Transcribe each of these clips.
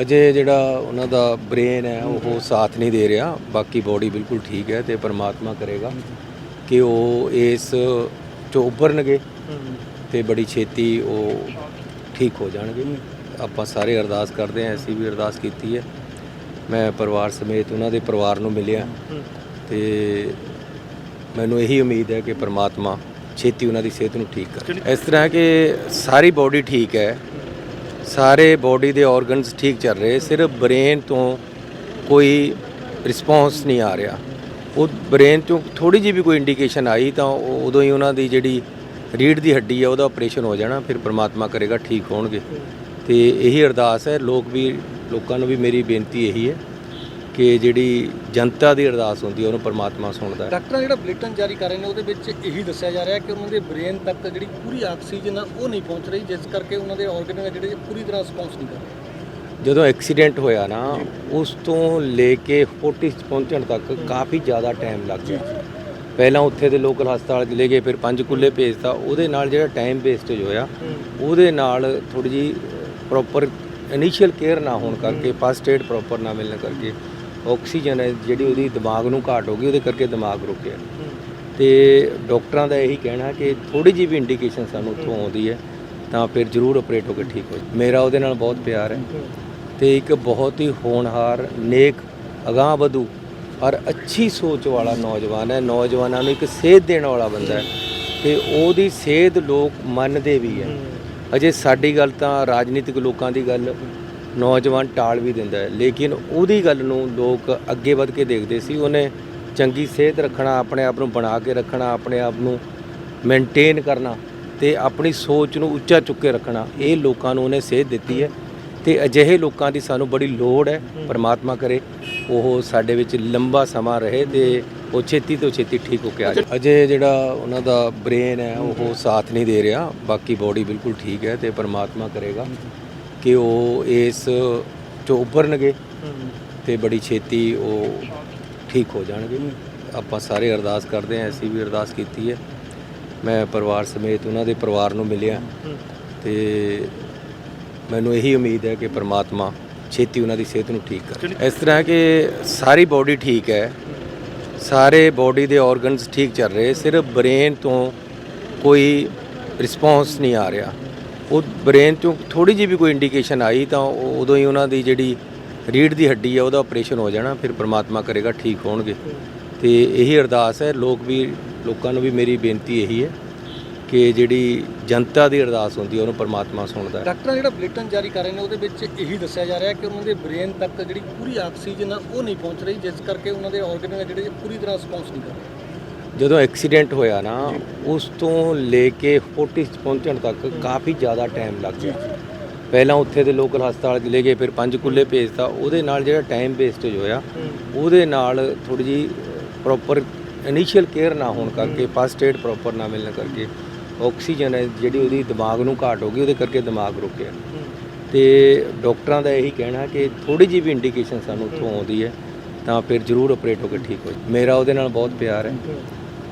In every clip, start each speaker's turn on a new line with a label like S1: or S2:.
S1: ਅਜੇ ਜਿਹੜਾ ਉਹਨਾਂ ਦਾ ਬ੍ਰੇਨ ਹੈ, ਉਹ ਸਾਥ ਨਹੀਂ ਦੇ ਰਿਹਾ। ਬਾਕੀ ਬੋਡੀ ਬਿਲਕੁਲ ਠੀਕ ਹੈ ਤੇ ਪਰਮਾਤਮਾ ਕਰੇਗਾ ਕਿ ਉਹ ਇਸ ਚੋਂ ਉੱਭਰਨਗੇ ਤੇ ਬੜੀ ਛੇਤੀ ਉਹ ਠੀਕ ਹੋ ਜਾਣਗੇ। ਆਪਾਂ ਸਾਰੇ ਅਰਦਾਸ ਕਰਦੇ ਹਾਂ ਅਸੀਂ ਵੀ ਅਰਦਾਸ ਕੀਤੀ ਹੈ। ਮੈਂ ਪਰਿਵਾਰ ਸਮੇਤ ਉਹਨਾਂ ਦੇ ਪਰਿਵਾਰ ਨੂੰ ਮਿਲਿਆ ਤੇ ਮੈਨੂੰ ਇਹੀ ਉਮੀਦ ਹੈ ਕਿ ਪਰਮਾਤਮਾ ਛੇਤੀ ਉਹਨਾਂ ਦੀ ਸਿਹਤ ਨੂੰ ਠੀਕ ਕਰੇ। ਇਸ ਤਰ੍ਹਾਂ ਕਿ ਸਾਰੀ ਬੋਡੀ ਠੀਕ ਹੈ। ਸਾਰੇ ਬੋਡੀ ਦੇ ਆਰਗਨਸ ਠੀਕ ਚੱਲ ਰਹੇ, ਸਿਰਫ ਬ੍ਰੇਨ ਤੋਂ ਕੋਈ ਰਿਸਪੌਂਸ ਨਹੀਂ ਆ ਰਿਹਾ। ਉਹ ਬ੍ਰੇਨ ਤੋਂ ਥੋੜੀ ਜਿਹੀ ਵੀ ਕੋਈ ਇੰਡੀਕੇਸ਼ਨ ਆਈ ਤਾਂ ਉਹ- ਉਦੋਂ ਹੀ ਉਹਨਾਂ ਦੀ ਜਿਹੜੀ ਰੀੜ ਦੀ ਹੱਡੀ ਹੈ ਉਹਦਾ ਆਪਰੇਸ਼ਨ ਹੋ ਜਾਣਾ, ਫਿਰ ਪ੍ਰਮਾਤਮਾ ਕਰੇਗਾ ਠੀਕ ਹੋਣਗੇ। ਤੇ ਇਹੀ ਅਰਦਾਸ ਹੈ, ਲੋਕ ਵੀ, ਲੋਕਾਂ ਨੂੰ ਵੀ ਮੇਰੀ ਬੇਨਤੀ ਇਹੀ ਹੈ ਕਿ ਜਿਹੜੀ ਜਨਤਾ ਦੀ ਅਰਦਾਸ ਹੁੰਦੀ ਹੈ ਉਹਨੂੰ ਪ੍ਰਮਾਤਮਾ ਸੁਣਦਾ ਹੈ।
S2: ਡਾਕਟਰ ਜਿਹੜਾ ਬੁਲੇਟਿਨ ਜਾਰੀ ਕਰ ਰਹੇ ਨੇ ਉਹਦੇ ਵਿੱਚ ਇਹੀ ਦੱਸਿਆ ਜਾ ਰਿਹਾ ਕਿ ਉਹਨਾਂ ਦੇ ਬ੍ਰੇਨ ਤੱਕ ਜਿਹੜੀ ਪੂਰੀ ਆਕਸੀਜਨ ਆ ਉਹ ਨਹੀਂ ਪਹੁੰਚ ਰਹੀ ਜਿਸ ਕਰਕੇ ਉਹਨਾਂ ਦੇ ਆਰਗਨ ਆ ਜਿਹੜੇ ਪੂਰੀ ਤਰ੍ਹਾਂ ਰਿਸਪੌਂਸ ਨਹੀਂ ਕਰ ਰਹੇ।
S1: ਜਦੋਂ ਐਕਸੀਡੈਂਟ ਹੋਇਆ ਨਾ ਉਸ ਤੋਂ ਲੈ ਕੇ ਫੋਰਟਿਸ ਪਹੁੰਚਣ ਤੱਕ ਕਾਫੀ ਜ਼ਿਆਦਾ ਟਾਈਮ ਲੱਗ ਗਿਆ। ਪਹਿਲਾਂ ਉੱਥੇ ਦੇ ਲੋਕਲ ਹਸਪਤਾਲ ਚ ਲੈ ਗਏ ਫਿਰ ਪੰਜਕੁੱਲੇ ਭੇਜਤਾ। ਉਹਦੇ ਨਾਲ ਜਿਹੜਾ ਟਾਈਮ ਵੇਸਟੇਜ ਹੋਇਆ ਉਹਦੇ ਨਾਲ ਥੋੜੀ ਜੀ ਪ੍ਰੋਪਰ ਇਨੀਸ਼ੀਅਲ ਕੇਅਰ ਨਾ ਹੋਣ ਕਰਕੇ ਫਸਟ ਏਡ ਪ੍ਰੋਪਰ ਨਾ ਮਿਲਣ ਕਰਕੇ ਆਕਸੀਜਨ ਹੈ ਜਿਹੜੀ ਉਹਦੀ ਦਿਮਾਗ ਨੂੰ ਘਾਟ ਹੋ ਗਈ ਉਹਦੇ ਕਰਕੇ ਦਿਮਾਗ ਰੁਕਿਆ। ਤੇ ਡਾਕਟਰਾਂ ਦਾ ਇਹੀ ਕਹਿਣਾ ਕਿ ਥੋੜੀ ਜਿਹੀ ਵੀ ਇੰਡੀਕੇਸ਼ਨ ਸਾਨੂੰ ਉੱਥੋਂ ਆਉਂਦੀ ਹੈ ਤਾਂ ਫਿਰ ਜ਼ਰੂਰ ਆਪਰੇਟ ਹੋ ਕੇ ਠੀਕ ਹੋ ਮੇਰਾ ਉਹਦੇ ਨਾਲ ਬਹੁਤ ਪਿਆਰ ਹੈ ਤੇ ਇੱਕ ਬਹੁਤ ਹੀ ਹੋਣਹਾਰ ਨੇਕ ਅਗਾਹ ਵਧੂ ਔਰ ਅੱਛੀ ਸੋਚ ਵਾਲਾ ਨੌਜਵਾਨ ਹੈ। ਨੌਜਵਾਨਾਂ ਨੂੰ ਇੱਕ ਸੇਧ ਦੇਣ ਵਾਲਾ ਬੰਦਾ ਹੈ ਤੇ ਉਹਦੀ ਸੇਧ ਲੋਕ ਮੰਨਦੇ ਵੀ ਹੈ। ਅਜੇ ਸਾਡੀ ਗੱਲ ਤਾਂ ਰਾਜਨੀਤਿਕ ਲੋਕਾਂ ਦੀ ਗੱਲ ਨੌਜਵਾਨ ਟਾਲ ਵੀ ਦਿੰਦਾ ਹੈ। ਲੇਕਿਨ ਉਹਦੀ ਗੱਲ ਨੂੰ ਲੋਕ ਅੱਗੇ ਵੱਧ ਕੇ ਦੇਖਦੇ ਸੀ। ਉਹਨੇ ਚੰਗੀ ਸਿਹਤ ਰੱਖਣਾ, ਆਪਣੇ ਆਪ ਨੂੰ ਬਣਾ ਕੇ ਰੱਖਣਾ, ਆਪਣੇ ਆਪ ਨੂੰ ਮੇਨਟੇਨ ਕਰਨਾ ਤੇ ਆਪਣੀ ਸੋਚ ਨੂੰ ਉੱਚਾ ਚੁੱਕ ਕੇ ਰੱਖਣਾ, ਇਹ ਲੋਕਾਂ ਨੂੰ ਉਹਨੇ ਸੇਧ ਦਿੱਤੀ ਹੈ। ਤੇ ਅਜਿਹੇ ਲੋਕਾਂ ਦੀ ਸਾਨੂੰ ਬੜੀ ਲੋੜ ਹੈ, ਪਰਮਾਤਮਾ ਕਰੇ, ਉਹ ਸਾਡੇ ਵਿੱਚ ਲੰਬਾ ਸਮਾਂ ਰਹੇ ਤੇ ਉਹ ਛੇਤੀ ਤੋਂ ਛੇਤੀ ਠੀਕ ਹੋ ਕੇ ਆ ਜਾਏ ਅਜੇ ਜਿਹੜਾ ਉਹਨਾਂ ਦਾ ਬ੍ਰੇਨ ਹੈ, ਉਹ ਸਾਥ ਨਹੀਂ ਦੇ ਰਿਹਾ। ਬਾਕੀ ਬੋਡੀ ਬਿਲਕੁਲ ਠੀਕ ਹੈ ਤੇ ਪਰਮਾਤਮਾ ਕਰੇਗਾ। ਕਿ ਉਹ ਇਸ ਚੋਂ ਉੱਭਰਨਗੇ ਤੇ ਬੜੀ ਛੇਤੀ ਉਹ ਠੀਕ ਹੋ ਜਾਣਗੇ। ਆਪਾਂ ਸਾਰੇ ਅਰਦਾਸ ਕਰਦੇ ਹਾਂ, ਅਸੀਂ ਵੀ ਅਰਦਾਸ ਕੀਤੀ ਹੈ। ਮੈਂ ਪਰਿਵਾਰ ਸਮੇਤ ਉਹਨਾਂ ਦੇ ਪਰਿਵਾਰ ਨੂੰ ਮਿਲਿਆ ਤੇ ਮੈਨੂੰ ਇਹੀ ਉਮੀਦ ਹੈ ਕਿ ਪ੍ਰਮਾਤਮਾ ਛੇਤੀ ਉਹਨਾਂ ਦੀ ਸਿਹਤ ਨੂੰ ਠੀਕ ਕਰੇ। ਇਸ ਤਰ੍ਹਾਂ ਕਿ ਸਾਰੀ ਬੋਡੀ ਠੀਕ ਹੈ। ਸਾਰੇ ਬੋਡੀ ਦੇ ਆਰਗਨਸ ਠੀਕ ਚੱਲ ਰਹੇ। ਸਿਰਫ ਬ੍ਰੇਨ ਤੋਂ ਕੋਈ ਰਿਸਪੌਂਸ ਨਹੀਂ ਆ ਰਿਹਾ। ਉਹ ਬ੍ਰੇਨ 'ਚੋਂ ਥੋੜੀ ਜਿਹੀ ਵੀ ਕੋਈ ਇੰਡੀਕੇਸ਼ਨ ਆਈ ਤਾਂ ਉਹ- ਉਦੋਂ ਹੀ ਉਹਨਾਂ ਦੀ ਜਿਹੜੀ ਰੀੜ ਦੀ ਹੱਡੀ ਹੈ ਉਹਦਾ ਆਪਰੇਸ਼ਨ ਹੋ ਜਾਣਾ, ਫਿਰ ਪ੍ਰਮਾਤਮਾ ਕਰੇਗਾ ਠੀਕ ਹੋਣਗੇ। ਤੇ ਇਹੀ ਅਰਦਾਸ ਹੈ, ਲੋਕ ਵੀ, ਲੋਕਾਂ ਨੂੰ ਵੀ ਮੇਰੀ ਬੇਨਤੀ ਇਹੀ ਹੈ ਕਿ ਜਿਹੜੀ ਜਨਤਾ ਦੀ ਅਰਦਾਸ ਹੁੰਦੀ ਹੈ ਉਹਨੂੰ ਪਰਮਾਤਮਾ ਸੁਣਦਾ ਹੈ
S2: ਡਾਕਟਰ ਜਿਹੜਾ ਬੁਲੇਟਿਨ ਜਾਰੀ ਕਰ ਰਹੇ ਨੇ, ਉਹਦੇ ਵਿੱਚ ਇਹੀ ਦੱਸਿਆ ਜਾ ਰਿਹਾ ਕਿ ਉਹਨਾਂ ਦੇ ਬ੍ਰੇਨ ਤੱਕ ਜਿਹੜੀ ਪੂਰੀ ਆਕਸੀਜਨ ਆ, ਉਹ ਨਹੀਂ ਪਹੁੰਚ ਰਹੀ, ਜਿਸ ਕਰਕੇ ਉਹਨਾਂ ਦੇ ਆਰਗਨ ਜਿਹੜੇ ਪੂਰੀ ਤਰ੍ਹਾਂ ਰਿਸਪੌਂਸ ਨਹੀਂ ਕਰ ਰਹੇ।
S1: ਜਦੋਂ ਐਕਸੀਡੈਂਟ ਹੋਇਆ ਨਾ ਉਸ ਤੋਂ ਲੈ ਕੇ ਫੋਰਟਿਸ ਪਹੁੰਚਣ ਤੱਕ ਕਾਫੀ ਜ਼ਿਆਦਾ ਟਾਈਮ ਲੱਗ ਗਿਆ। ਪਹਿਲਾਂ ਉੱਥੇ ਦੇ ਲੋਕਲ ਹਸਪਤਾਲ ਲੈ ਗਏ ਫਿਰ ਪੰਜਕੁੱਲੇ ਭੇਜਤਾ। ਉਹਦੇ ਨਾਲ ਜਿਹੜਾ ਟਾਈਮ ਵੇਸਟੇਜ ਹੋਇਆ ਉਹਦੇ ਨਾਲ ਥੋੜੀ ਜੀ ਪ੍ਰੋਪਰ ਇਨੀਸ਼ੀਅਲ ਕੇਅਰ ਨਾ ਹੋਣ ਕਰਕੇ ਫਸਟ ਏਡ ਪ੍ਰੋਪਰ ਨਾ ਮਿਲਣ ਕਰਕੇ ਆਕਸੀਜਨ ਹੈ ਜਿਹੜੀ ਉਹਦੀ ਦਿਮਾਗ ਨੂੰ ਘਾਟ ਹੋ ਗਈ ਉਹਦੇ ਕਰਕੇ ਦਿਮਾਗ ਰੁਕਿਆ। ਤੇ ਡਾਕਟਰਾਂ ਦਾ ਇਹੀ ਕਹਿਣਾ ਕਿ ਥੋੜੀ ਜਿਹੀ ਵੀ ਇੰਡੀਕੇਸ਼ਨ ਸਾਨੂੰ ਉੱਥੋਂ ਆਉਂਦੀ ਹੈ ਤਾਂ ਫਿਰ ਜ਼ਰੂਰ ਆਪਰੇਟ ਹੋ ਕੇ ਠੀਕ ਹੋ ਮੇਰਾ ਉਹਦੇ ਨਾਲ ਬਹੁਤ ਪਿਆਰ ਹੈ।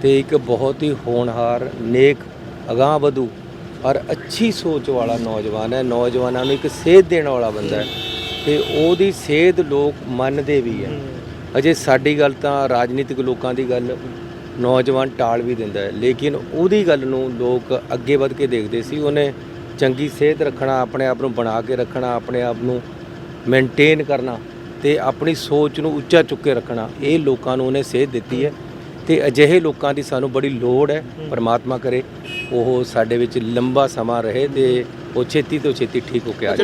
S1: ਤੇ ਇੱਕ ਬਹੁਤ ਹੀ ਹੋਣਹਾਰ, ਨੇਕ, ਅਗਾਹ ਵਧੂ ਔਰ ਅੱਛੀ ਸੋਚ ਵਾਲਾ ਨੌਜਵਾਨ ਹੈ। ਨੌਜਵਾਨਾਂ ਨੂੰ ਇੱਕ ਸੇਧ ਦੇਣ ਵਾਲਾ ਬੰਦਾ ਹੈ ਤੇ ਉਹਦੀ ਸੇਧ ਲੋਕ ਮੰਨਦੇ ਵੀ ਹੈ। ਅਜੇ ਸਾਡੀ ਗੱਲ ਤਾਂ ਰਾਜਨੀਤਿਕ ਲੋਕਾਂ ਦੀ ਗੱਲ ਨੌਜਵਾਨ ਟਾਲ ਵੀ ਦਿੰਦਾ ਹੈ। ਲੇਕਿਨ ਉਹਦੀ ਗੱਲ ਨੂੰ ਲੋਕ ਅੱਗੇ ਵੱਧ ਕੇ ਦੇਖਦੇ ਸੀ। ਉਹਨੇ ਚੰਗੀ ਸਿਹਤ ਰੱਖਣਾ, ਆਪਣੇ ਆਪ ਨੂੰ ਬਣਾ ਕੇ ਰੱਖਣਾ, ਆਪਣੇ ਆਪ ਨੂੰ ਮੇਨਟੇਨ ਕਰਨਾ ਤੇ ਆਪਣੀ ਸੋਚ ਨੂੰ ਉੱਚਾ ਚੁੱਕ ਕੇ ਰੱਖਣਾ, ਇਹ ਲੋਕਾਂ ਨੂੰ ਉਹਨੇ ਸੇਧ ਦਿੱਤੀ ਹੈ। ਤੇ ਅਜਿਹੇ ਲੋਕਾਂ ਦੀ ਸਾਨੂੰ ਬੜੀ ਲੋੜ ਹੈ, ਪਰਮਾਤਮਾ ਕਰੇ, ਉਹ ਸਾਡੇ ਵਿੱਚ ਲੰਬਾ ਸਮਾਂ ਰਹੇ ਤੇ ਉਹ ਛੇਤੀ ਤੋਂ ਛੇਤੀ ਠੀਕ ਹੋ ਕੇ ਆ ਜਾਏ